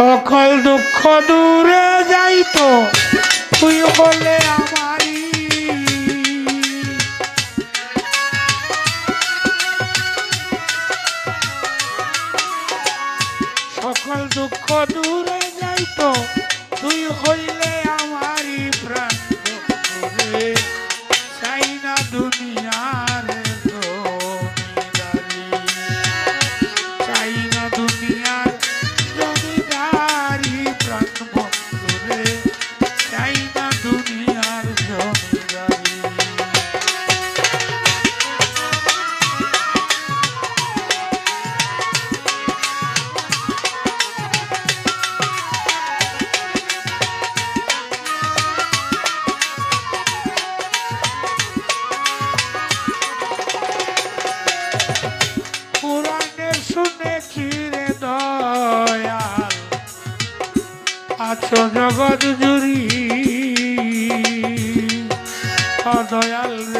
সকল দুঃখ দূরে যাইত। তুই হলে আমারি সকল দুঃখ দূরে যাইত। তুই হইলে যাচ্ছ জগৎ জুড়ি অদয়াল রে।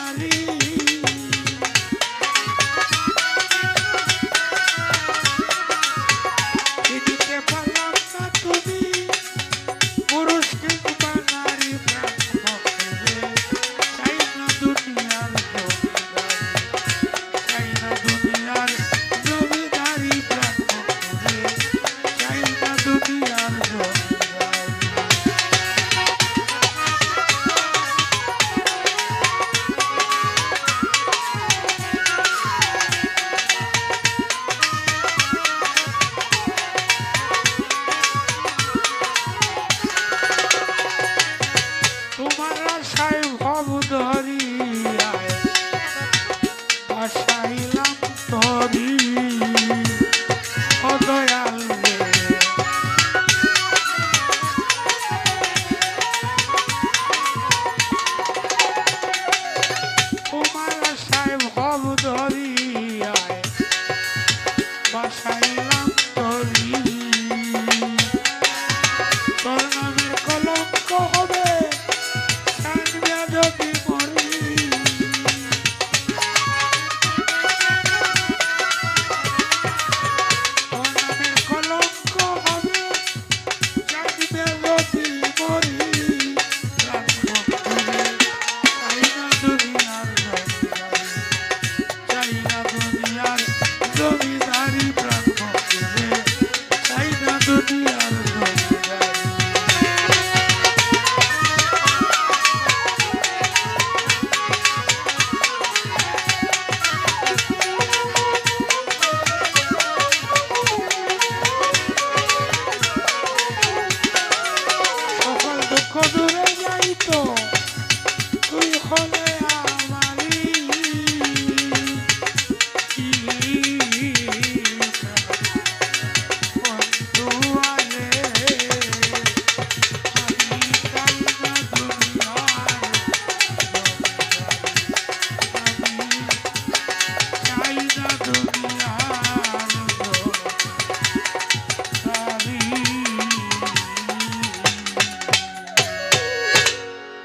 歌。